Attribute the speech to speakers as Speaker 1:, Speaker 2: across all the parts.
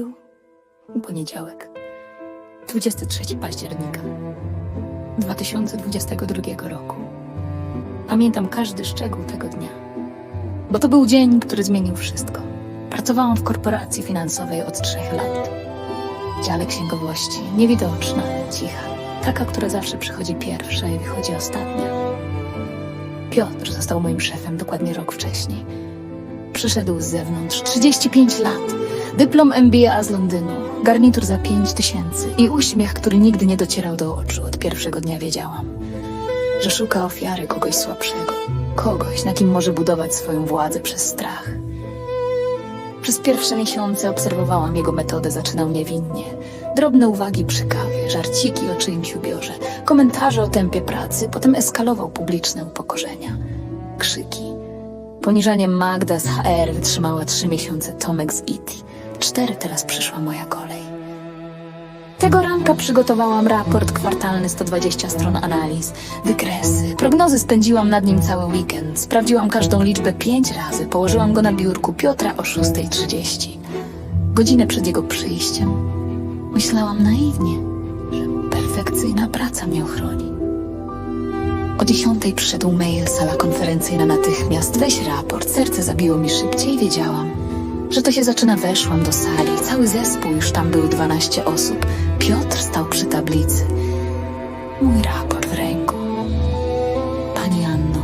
Speaker 1: był poniedziałek, 23 października 2022 roku. Pamiętam każdy szczegół tego dnia, bo to był dzień, który zmienił wszystko. Pracowałam w korporacji finansowej od trzech lat. W dziale księgowości, niewidoczna, cicha, taka, która zawsze przychodzi pierwsza i wychodzi ostatnia. Piotr został moim szefem dokładnie rok wcześniej. Przyszedł z zewnątrz, 35 lat, dyplom MBA z Londynu, garnitur za 5 tysięcy i uśmiech, który nigdy nie docierał do oczu. Od pierwszego dnia wiedziałam, że szuka ofiary kogoś słabszego, kogoś, na kim może budować swoją władzę przez strach. Przez pierwsze miesiące obserwowałam jego metodę, zaczynał niewinnie. Drobne uwagi przy kawie, żarciki o czyimś ubiorze, komentarze o tempie pracy, potem eskalował publiczne upokorzenia. Krzyki, Poniżanie Magda z HR wytrzymała trzy miesiące Tomek z IT. Cztery teraz przyszła moja kolej. Tego ranka przygotowałam raport kwartalny 120 stron analiz, wykresy, prognozy spędziłam nad nim cały weekend. Sprawdziłam każdą liczbę pięć razy, położyłam go na biurku Piotra o 6.30. Godzinę przed jego przyjściem myślałam naiwnie, że perfekcyjna praca mnie ochroni. O dziesiątej przyszedł mail, sala konferencyjna natychmiast. Weź raport, serce zabiło mi szybciej, wiedziałam, że to się zaczyna. Weszłam do sali, cały zespół, już tam był 12 osób. Piotr stał przy tablicy. Mój raport w ręku. Pani Anno,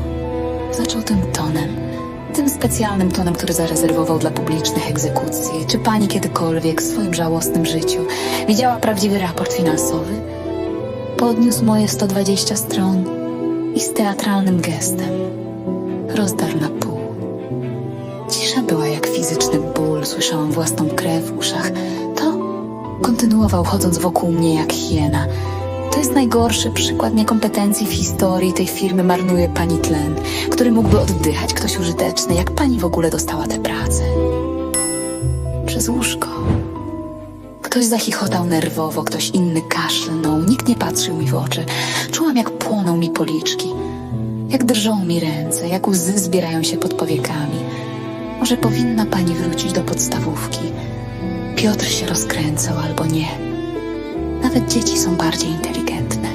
Speaker 1: zaczął tym tonem, tym specjalnym tonem, który zarezerwował dla publicznych egzekucji. Czy pani kiedykolwiek w swoim żałosnym życiu widziała prawdziwy raport finansowy? Podniósł moje 120 stron i z teatralnym gestem rozdarł na pół. Cisza była jak fizyczny słyszałam własną krew w uszach. To kontynuował chodząc wokół mnie jak hiena. To jest najgorszy przykład niekompetencji w historii tej firmy marnuje pani tlen, który mógłby oddychać ktoś użyteczny. Jak pani w ogóle dostała tę pracę? Przez łóżko. Ktoś zachichotał nerwowo, ktoś inny kaszlnął, nikt nie patrzył mi w oczy. Czułam, jak płoną mi policzki, jak drżą mi ręce, jak łzy zbierają się pod powiekami. Może powinna pani wrócić do podstawówki. Piotr się rozkręcał albo nie. Nawet dzieci są bardziej inteligentne.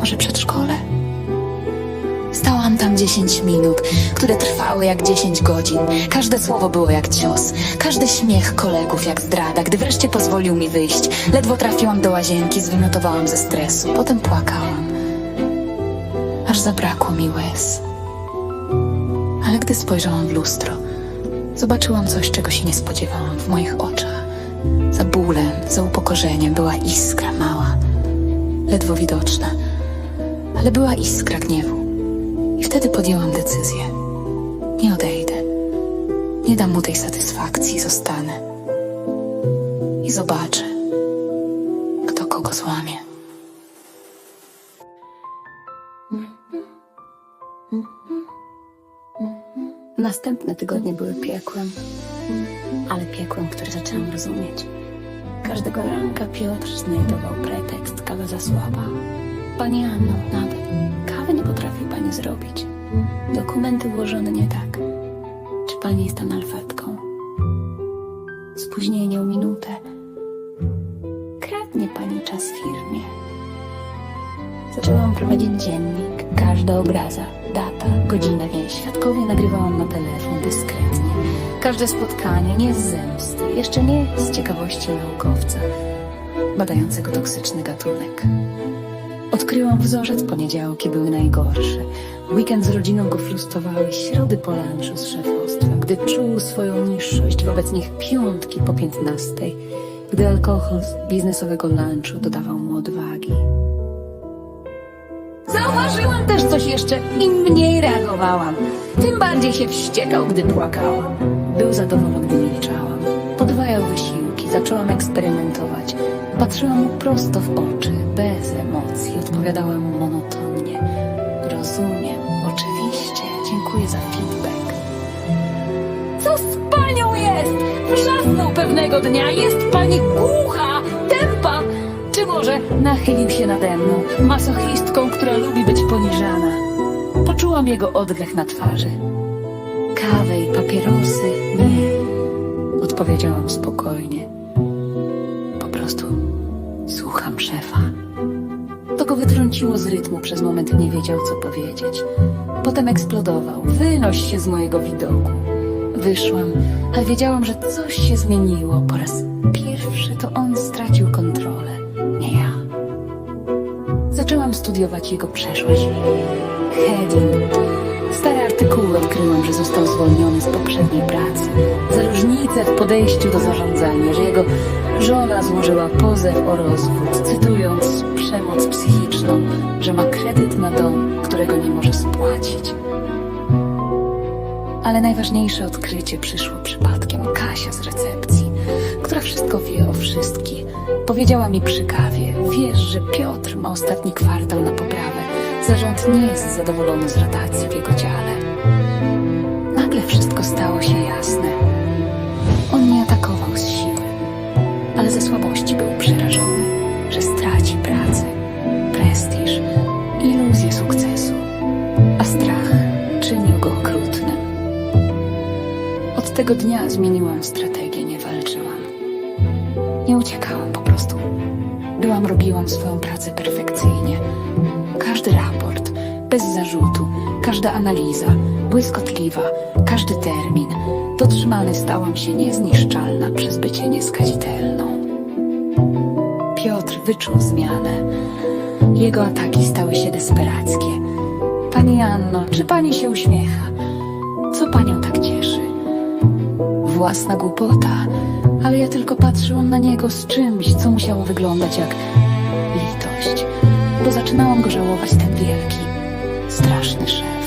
Speaker 1: Może przedszkole? Stałam tam 10 minut, które trwały jak 10 godzin. Każde słowo było jak cios, każdy śmiech kolegów jak zdrada. Gdy wreszcie pozwolił mi wyjść, ledwo trafiłam do łazienki, zwymiotowałam ze stresu. Potem płakałam, aż zabrakło mi łez. Gdy spojrzałam w lustro, zobaczyłam coś, czego się nie spodziewałam w moich oczach. Za bólem, za upokorzeniem była iskra mała, ledwo widoczna, ale była iskra gniewu. I wtedy podjęłam decyzję. Nie odejdę. Nie dam mu tej satysfakcji, zostanę. I zobaczę, kto kogo złamie. Następne tygodnie były piekłem, ale piekłem, które zaczęłam rozumieć. Każdego ranka Piotr znajdował pretekst, kawa za słaba. Pani Anno, nawet kawy nie potrafi pani zrobić. Dokumenty ułożone nie tak. Czy pani jest analfabetką? Spóźnienie o minutę. Kradnie pani czas firmie. Zaczęłam prowadzić dziennik. Każda obraza, data, godzina, dzień. Świadkowie nagrywałam na telefon dyskretnie. Każde spotkanie nie z zemsty, jeszcze nie z ciekawości naukowca badającego toksyczny gatunek. Odkryłam wzorzec, poniedziałki były najgorsze. Weekend z rodziną go frustrowały, środy po lunchu z szefostwa, gdy czuł swoją niższość wobec nich piątki po piętnastej, gdy alkohol z biznesowego lunchu dodawał mu odwagi. Zauważyłam też coś jeszcze i mniej reagowałam. Tym bardziej się wściekał, gdy płakałam. Był zadowolony, gdy milczałam. Podwajał wysiłki, zaczęłam eksperymentować. Patrzyłam mu prosto w oczy, bez emocji. Odpowiadałam mu monotonnie. Rozumiem, oczywiście, dziękuję za feedback. Co z panią jest? Wrzasnął pewnego dnia. Jest pani głucha. Może nachylił się nade mną, masochistką, która lubi być poniżana. Poczułam jego oddech na twarzy. Kawę i papierosy? Nie. Powiedziałam spokojnie. Po prostu słucham szefa. To go wytrąciło z rytmu, przez moment nie wiedział, co powiedzieć. Potem eksplodował. Wynoś się z mojego widoku. Wyszłam, ale wiedziałam, że coś się zmieniło. Po raz studiować jego przeszłość. Heading. Stare artykuły odkryłam, że został zwolniony z poprzedniej pracy. Za różnicę w podejściu do zarządzania, że jego żona złożyła pozew o rozwód, cytując przemoc psychiczną, że ma kredyt na dom, którego nie może spłacić. Ale najważniejsze odkrycie przyszło przypadkiem. Kasia z recepcji, która wszystko wie o wszystkim. Powiedziała mi przy kawie, wiesz, że Piotr ma ostatni kwartał na poprawę. Zarząd nie jest zadowolony z rotacji w jego dziale. Nagle wszystko stało się jasne. On nie atakował z siły, ale ze słabości był przerażony, że straci pracę, prestiż, iluzję sukcesu, tego dnia zmieniłam strategię, nie walczyłam. Nie uciekałam po prostu. Byłam, robiłam swoją pracę perfekcyjnie. Każdy raport, bez zarzutu, każda analiza, błyskotliwa, każdy termin. Dotrzymany stałam się niezniszczalna przez bycie nieskazitelną. Piotr wyczuł zmianę. Jego ataki stały się desperackie. Pani Anno, czy pani się uśmiecha? Co panią tak cieszy? Własna głupota, ale ja tylko patrzyłam na niego z czymś, co musiało wyglądać jak litość, bo zaczynałam go żałować ten wielki, straszny szef.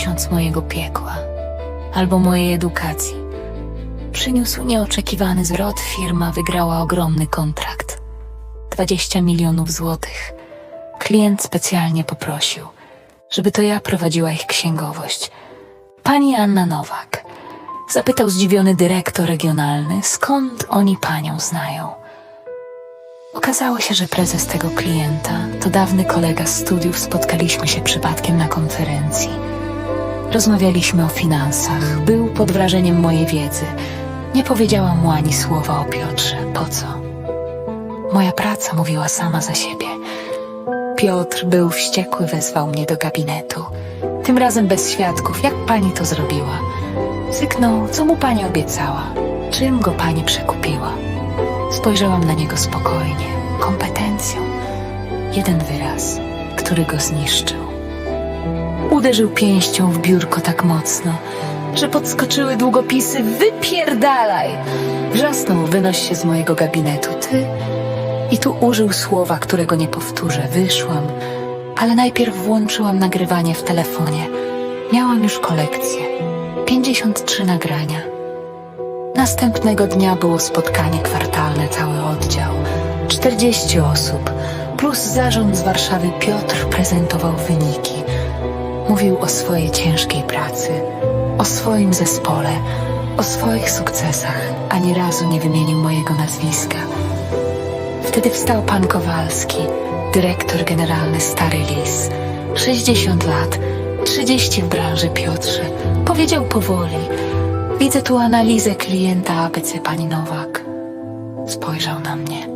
Speaker 1: Miesiąc mojego piekła, albo mojej edukacji, przyniósł nieoczekiwany zwrot. Firma wygrała ogromny kontrakt 20 milionów złotych. Klient specjalnie poprosił, żeby to ja prowadziła ich księgowość. Pani Anna Nowak. Zapytał zdziwiony dyrektor regionalny, skąd oni panią znają. Okazało się, że prezes tego klienta to dawny kolega z studiów. Spotkaliśmy się przypadkiem na konferencji. Rozmawialiśmy o finansach. Był pod wrażeniem mojej wiedzy. Nie powiedziałam mu ani słowa o Piotrze. Po co? Moja praca mówiła sama za siebie. Piotr był wściekły, wezwał mnie do gabinetu. Tym razem bez świadków. Jak pani to zrobiła? Syknął, co mu pani obiecała? Czym go pani przekupiła? Spojrzałam na niego spokojnie, kompetencją. Jeden wyraz, który go zniszczył. Uderzył pięścią w biurko tak mocno, że podskoczyły długopisy. Wypierdalaj! Wrzasnął, wynoś się z mojego gabinetu. Ty? I tu użył słowa, którego nie powtórzę. Wyszłam, ale najpierw włączyłam nagrywanie w telefonie. Miałam już kolekcję. 53 nagrania. Następnego dnia było spotkanie kwartalne, cały oddział. 40 osób, plus zarząd z Warszawy Piotr prezentował wyniki. Mówił o swojej ciężkiej pracy, o swoim zespole, o swoich sukcesach, ani razu nie wymienił mojego nazwiska. Wtedy wstał pan Kowalski, dyrektor generalny Stary Lis. 60 lat, 30 w branży Piotrze. Powiedział powoli. Widzę tu analizę klienta ABC pani Nowak. Spojrzał na mnie.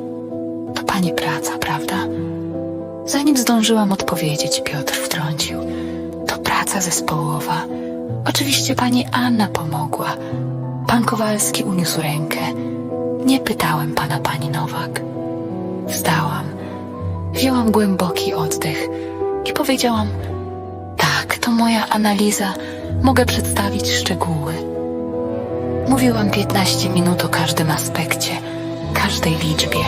Speaker 1: To pani praca, prawda? Zanim zdążyłam odpowiedzieć, Piotr wtrącił. Praca zespołowa. Oczywiście pani Anna pomogła. Pan Kowalski uniósł rękę. Nie pytałem pana pani Nowak. Wstałam. Wzięłam głęboki oddech i powiedziałam: Tak, to moja analiza. Mogę przedstawić szczegóły. Mówiłam 15 minut o każdym aspekcie, każdej liczbie,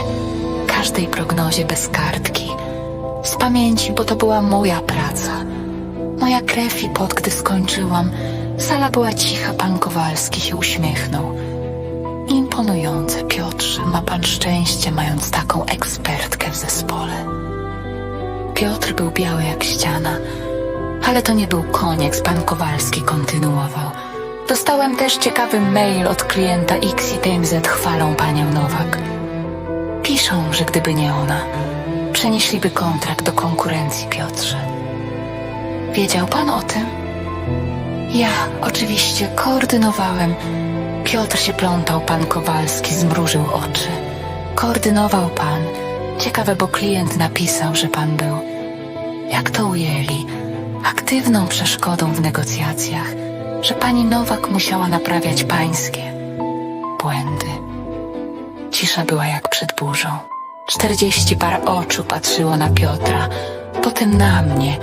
Speaker 1: każdej prognozie bez kartki. Z pamięci, bo to była moja praca. Moja krew i pot, gdy skończyłam, Sala była cicha, pan Kowalski się uśmiechnął. Imponujące, Piotrze, ma pan szczęście, mając taką ekspertkę w zespole. Piotr był biały jak ściana, ale to nie był koniec, pan Kowalski kontynuował. Dostałem też ciekawy mail od klienta X i TMZ chwalą panią Nowak. Piszą, że gdyby nie ona, przenieśliby kontrakt do konkurencji, Piotrze. Wiedział pan o tym? Ja oczywiście koordynowałem. Piotr się plątał, pan Kowalski zmrużył oczy. Koordynował pan. Ciekawe, bo klient napisał, że pan był, jak to ujęli, aktywną przeszkodą w negocjacjach, że pani Nowak musiała naprawiać pańskie błędy. Cisza była jak przed burzą. Czterdzieści par oczu patrzyło na Piotra, potem na mnie.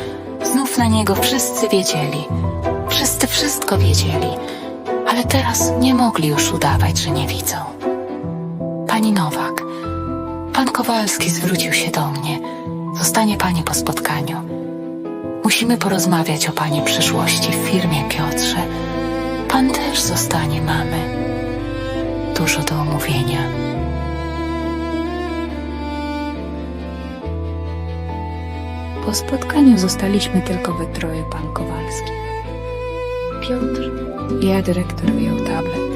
Speaker 1: Znów na niego wszyscy wiedzieli. Wszyscy wszystko wiedzieli, ale teraz nie mogli już udawać, że nie widzą. Pani Nowak, pan Kowalski zwrócił się do mnie. Zostanie pani po spotkaniu. Musimy porozmawiać o pani przyszłości w firmie, Piotrze. Pan też zostanie mamy. Dużo do omówienia.
Speaker 2: Po spotkaniu zostaliśmy tylko we troje, pan Kowalski. Piotr, ja dyrektor wyjął tablet.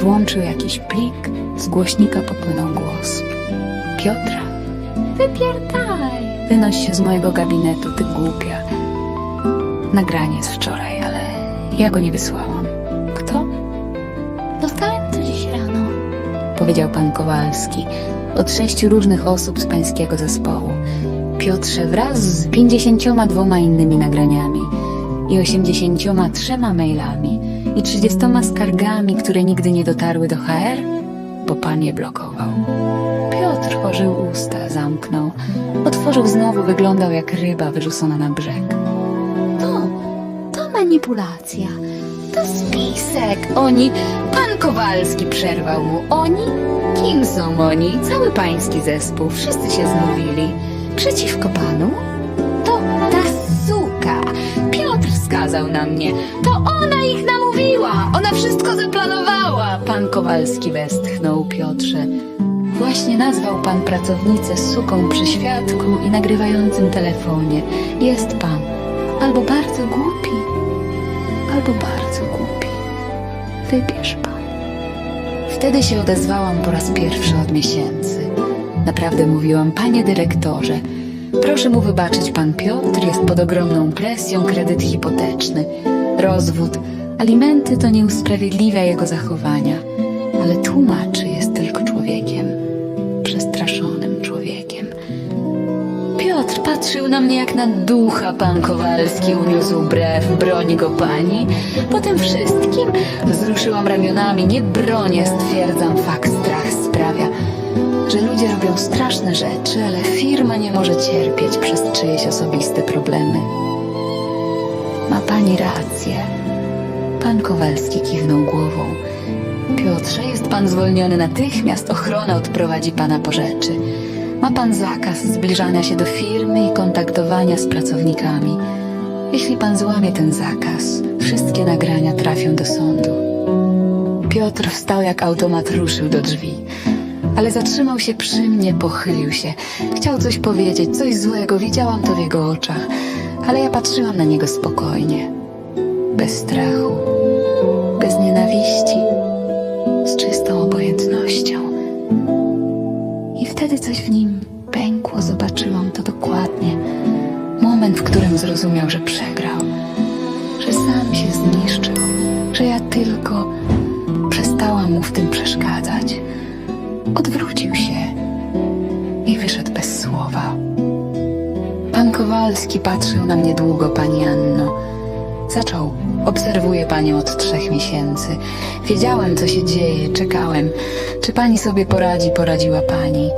Speaker 2: Włączył jakiś plik, z głośnika popłynął głos. Piotra, wypierdaj! Wynoś się z mojego gabinetu, ty głupia. Nagranie z wczoraj, ale ja go nie wysłałam. Kto?
Speaker 1: Dostałem to dziś rano.
Speaker 2: Powiedział pan Kowalski. Od sześciu różnych osób z pańskiego zespołu. Piotrze wraz z pięćdziesięcioma dwoma innymi nagraniami i osiemdziesięcioma trzema mailami i trzydziestoma skargami, które nigdy nie dotarły do HR, bo pan je blokował. Piotr otworzył usta, zamknął. Otworzył znowu, wyglądał jak ryba wyrzucona na brzeg.
Speaker 1: To, to manipulacja.
Speaker 2: To spisek. Oni, pan Kowalski przerwał mu. Oni? Kim są oni? Cały pański zespół. Wszyscy się zmówili. Przeciwko panu? To ta suka. Piotr wskazał na mnie. To ona ich namówiła. Ona wszystko zaplanowała. Pan Kowalski westchnął Piotrze. Właśnie nazwał pan pracownicę suką przy świadku i nagrywającym telefonie. Jest pan albo bardzo głupi, albo bardzo głupi. Wybierz pan. Wtedy się odezwałam po raz pierwszy od miesięcy. Naprawdę mówiłam, panie dyrektorze, proszę mu wybaczyć, pan Piotr jest pod ogromną presją, kredyt hipoteczny, rozwód, alimenty to nie usprawiedliwia jego zachowania, ale tłumaczy jest tylko człowiekiem, przestraszonym człowiekiem. Piotr patrzył na mnie jak na ducha. Pan Kowalski uniósł brew, broni go pani. Potem wszystkim wzruszyłam ramionami. Nie bronię, stwierdzam, fakt strach sprawia, że ludzie robią straszne rzeczy, ale firma nie może cierpieć przez czyjeś osobiste problemy. Ma pani rację. Pan Kowalski kiwnął głową. Piotrze, jest pan zwolniony natychmiast, ochrona odprowadzi pana po rzeczy. Ma pan zakaz zbliżania się do firmy i kontaktowania z pracownikami. Jeśli pan złamie ten zakaz, wszystkie nagrania trafią do sądu. Piotr wstał jak automat, ruszył do drzwi. Ale zatrzymał się przy mnie, pochylił się. Chciał coś powiedzieć, coś złego, widziałam to w jego oczach. Ale ja patrzyłam na niego spokojnie. Bez strachu, bez nienawiści, z czystą obojętnością. I wtedy coś w nim pękło, zobaczyłam to dokładnie. Moment, w którym zrozumiał, że przegrał, że sam się zniszczył, że ja tylko przestałam mu w tym przeszkadzać. Odwrócił się i wyszedł bez słowa. Pan Kowalski patrzył na mnie długo, pani Anno. Zaczął. Obserwuję panią od trzech miesięcy. Wiedziałem, co się dzieje, czekałem. Czy pani sobie poradzi, poradziła pani.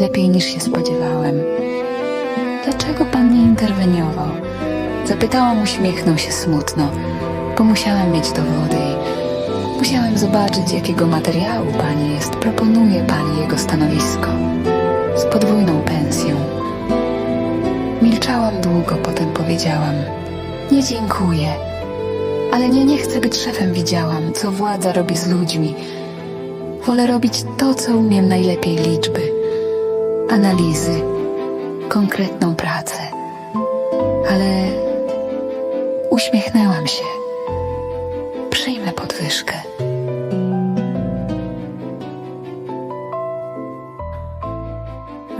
Speaker 2: Lepiej niż się spodziewałem. Dlaczego pan nie interweniował? Zapytałam, uśmiechnął się smutno, bo musiałem mieć dowody. Musiałem zobaczyć, jakiego materiału pani jest. Proponuje pani jego stanowisko. Z podwójną pensją. Milczałam długo, potem powiedziałam: Nie dziękuję.
Speaker 1: Ale nie, nie chcę być szefem, widziałam, co władza robi z ludźmi. Wolę robić to, co umiem najlepiej liczby, analizy, konkretną pracę. Ale uśmiechnęłam się. Przyjmę podwyżkę.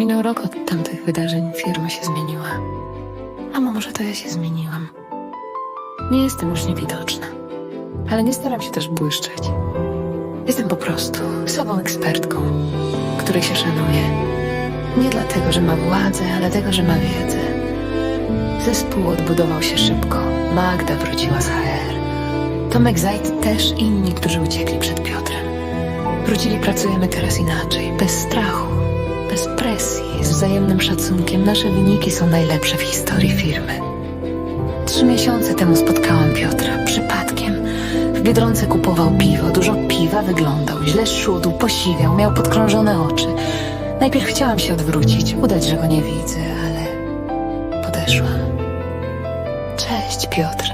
Speaker 1: Minął rok od tamtych wydarzeń, firma się zmieniła. A może to ja się zmieniłam? Nie jestem już niewidoczna, ale nie staram się też błyszczeć. Jestem po prostu sobą ekspertką, której się szanuje. Nie dlatego, że ma władzę, ale dlatego, że ma wiedzę. Zespół odbudował się szybko. Magda wróciła z HR. Tomek Zajd też inni, którzy uciekli przed Piotrem. Wrócili, pracujemy teraz inaczej, bez strachu, bez presji, z wzajemnym szacunkiem. Nasze wyniki są najlepsze w historii firmy. Trzy miesiące temu spotkałam Piotra przypadkiem. W Biedronce kupował piwo, dużo piwa wyglądał, źle szudł, posiwiał, miał podkrążone oczy. Najpierw chciałam się odwrócić, udać, że go nie widzę, ale podeszłam. Cześć, Piotr.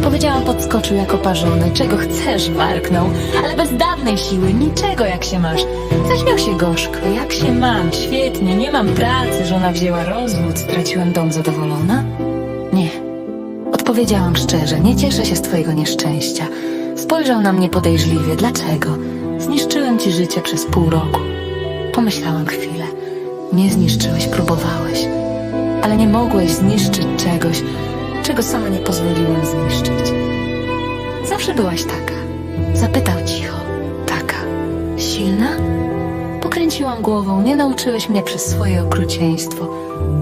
Speaker 1: Powiedziałam, podskoczył jak oparzony. Czego chcesz, warknął, ale bez dawnej siły, niczego jak się masz. Zaśmiał się gorzko, jak się mam, świetnie, nie mam pracy, żona wzięła rozwód, straciłem dom zadowolona? Nie. Odpowiedziałam szczerze, nie cieszę się z twojego nieszczęścia. Spojrzał na mnie podejrzliwie. Dlaczego? Zniszczyłem ci życie przez pół roku. Pomyślałam chwilę. Nie zniszczyłeś, próbowałeś. Ale nie mogłeś zniszczyć czegoś, czego sama nie pozwoliłem zniszczyć. Zawsze byłaś taka. Zapytał cicho. Taka. Silna? Pokręciłam głową. Nie nauczyłeś mnie przez swoje okrucieństwo.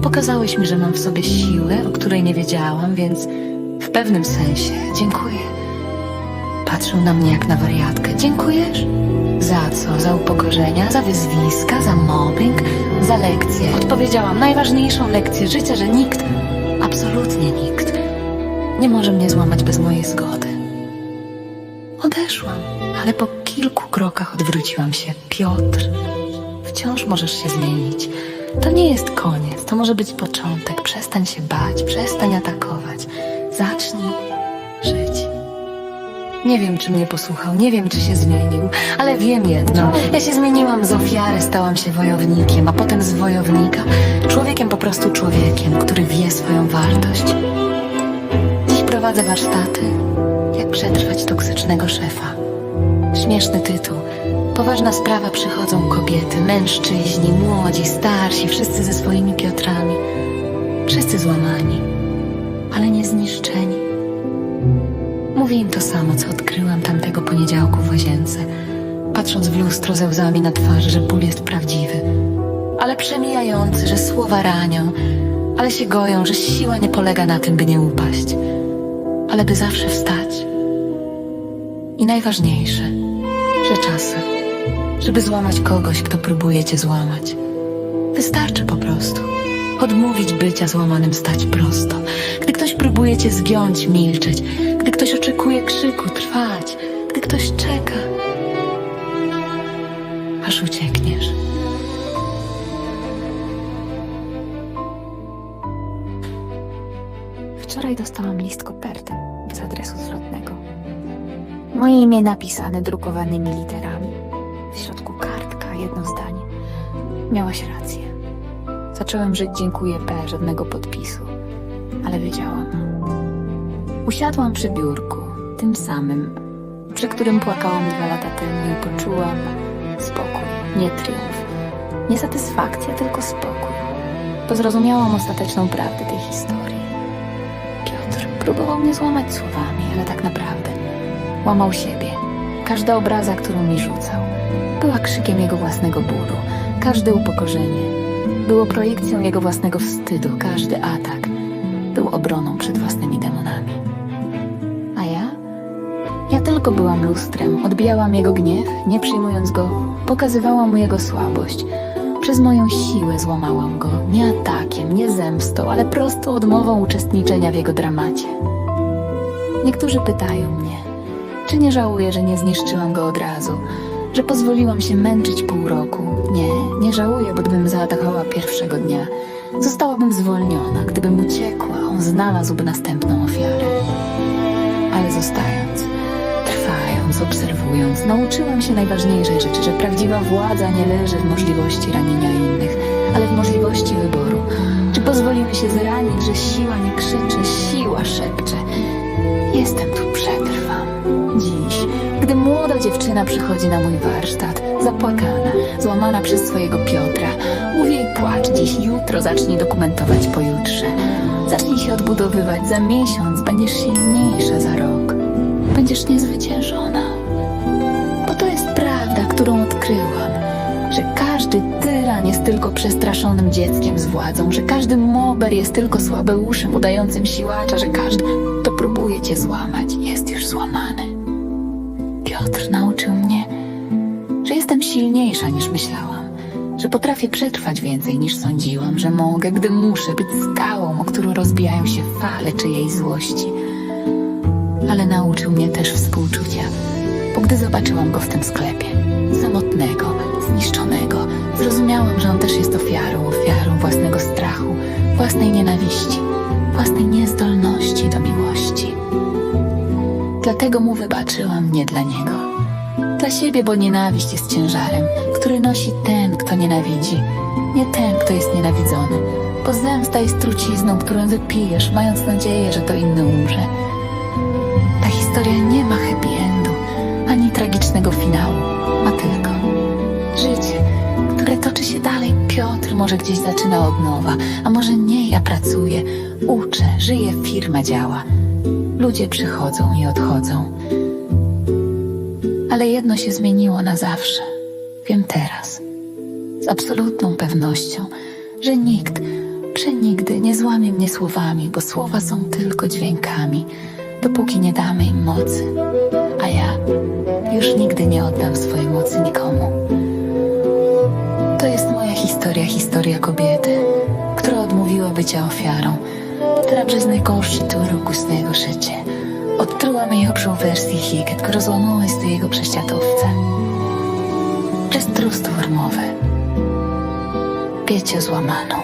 Speaker 1: Pokazałeś mi, że mam w sobie siłę, o której nie wiedziałam, więc w pewnym sensie dziękuję. Patrzył na mnie jak na wariatkę. Dziękujesz? Za co? Za upokorzenia, za wyzwiska, za mobbing, za lekcje. Odpowiedziałam najważniejszą lekcję życia, że nikt, absolutnie nikt, nie może mnie złamać bez mojej zgody. Odeszłam, ale po kilku krokach odwróciłam się. Piotr, wciąż możesz się zmienić. To nie jest koniec, to może być początek. Przestań się bać, przestań atakować. Zacznij żyć. Nie wiem, czy mnie posłuchał, nie wiem, czy się zmienił, ale wiem jedno. Ja się zmieniłam z ofiary, stałam się wojownikiem, a potem z wojownika człowiekiem po prostu człowiekiem, który wie swoją wartość. Prowadzę warsztaty, jak przetrwać toksycznego szefa. Śmieszny tytuł. Poważna sprawa przychodzą kobiety, mężczyźni, młodzi, starsi, wszyscy ze swoimi Piotrami. Wszyscy złamani, ale nie zniszczeni. Mówię im to samo, co odkryłam tamtego poniedziałku w łazience, patrząc w lustro ze łzami na twarzy, że ból jest prawdziwy, ale przemijający, że słowa ranią, ale się goją, że siła nie polega na tym, by nie upaść, ale by zawsze wstać. I najważniejsze, że czasem, żeby złamać kogoś, kto próbuje cię złamać, wystarczy po prostu odmówić bycia złamanym, stać prosto. Gdy ktoś próbuje cię zgiąć, milczeć. Gdy ktoś oczekuje krzyku, trwać. Gdy ktoś czeka, aż uciekniesz. Wczoraj dostałam list Moje imię napisane drukowanymi literami. W środku kartka, jedno zdanie. Miałaś rację. Zacząłem żyć dziękuję P, żadnego podpisu, ale wiedziałam. Usiadłam przy biurku, tym samym, przy którym płakałam dwa lata temu i poczułam spokój, nie triumf, nie satysfakcja, tylko spokój. Bo zrozumiałam ostateczną prawdę tej historii. Piotr próbował mnie złamać słowami, ale tak naprawdę łamał siebie. Każda obraza, którą mi rzucał, była krzykiem jego własnego bólu. Każde upokorzenie było projekcją jego własnego wstydu. Każdy atak był obroną przed własnymi demonami. A ja? Ja tylko byłam lustrem, odbijałam jego gniew, nie przyjmując go, pokazywałam mu jego słabość. Przez moją siłę złamałam go, nie atakiem, nie zemstą, ale prostą odmową uczestniczenia w jego dramacie. Niektórzy pytają mnie, czy nie żałuję, że nie zniszczyłam go od razu, że pozwoliłam się męczyć pół roku. Nie, nie żałuję, bo gdybym zaatakowała pierwszego dnia, zostałabym zwolniona. Gdybym uciekła, on znalazłby następną ofiarę. ale zostając, trwając, obserwując, nauczyłam się najważniejszej rzeczy, że prawdziwa władza nie leży w możliwości ranienia innych, ale w możliwości wyboru. Czy pozwolimy się zranić, że siła nie krzyczy, siła szepcze. Jestem tu, przetrwam. Gdy młoda dziewczyna przychodzi na mój warsztat, zapłakana, złamana przez swojego Piotra, mówię jej płacz dziś, jutro zacznij dokumentować pojutrze. Zacznij się odbudowywać, za miesiąc będziesz silniejsza za rok. Będziesz niezwyciężona. Bo to jest prawda, którą odkryłam, że każdy tyran jest tylko przestraszonym dzieckiem z władzą, że każdy mober jest tylko słabeuszem udającym siłacza, że każdy, kto próbuje cię złamać, jest już złamany. Silniejsza niż myślałam, że potrafię przetrwać więcej niż sądziłam, że mogę, gdy muszę być skałą, o którą rozbijają się fale czyjej złości. Ale nauczył mnie też współczucia, bo gdy zobaczyłam go w tym sklepie, samotnego, zniszczonego, zrozumiałam, że on też jest ofiarą, ofiarą własnego strachu, własnej nienawiści, własnej niezdolności do miłości. Dlatego mu wybaczyłam nie dla niego. Dla siebie, bo nienawiść jest ciężarem, który nosi ten, kto nienawidzi, nie ten, kto jest nienawidzony. Bo zemsta jest trucizną, którą wypijesz, mając nadzieję, że to inny umrze. Ta historia nie ma happy endu, ani tragicznego finału. Ma tylko życie, które toczy się dalej. Piotr może gdzieś zaczyna od nowa, a może nie, ja pracuję, uczę, żyję, firma działa. Ludzie przychodzą i odchodzą. Ale jedno się zmieniło na zawsze. Wiem teraz, z absolutną pewnością, że nikt, przenigdy nie złamie mnie słowami, bo słowa są tylko dźwiękami, dopóki nie damy im mocy. A ja już nigdy nie oddam swojej mocy nikomu. To jest moja historia, historia kobiety, która odmówiła bycia ofiarą, która przez najgorszy roku swojego życia odtruła najlepszą wersję siebie, która złamała swojego prześladowcę. Przez trust wormowe. Piecie złamaną.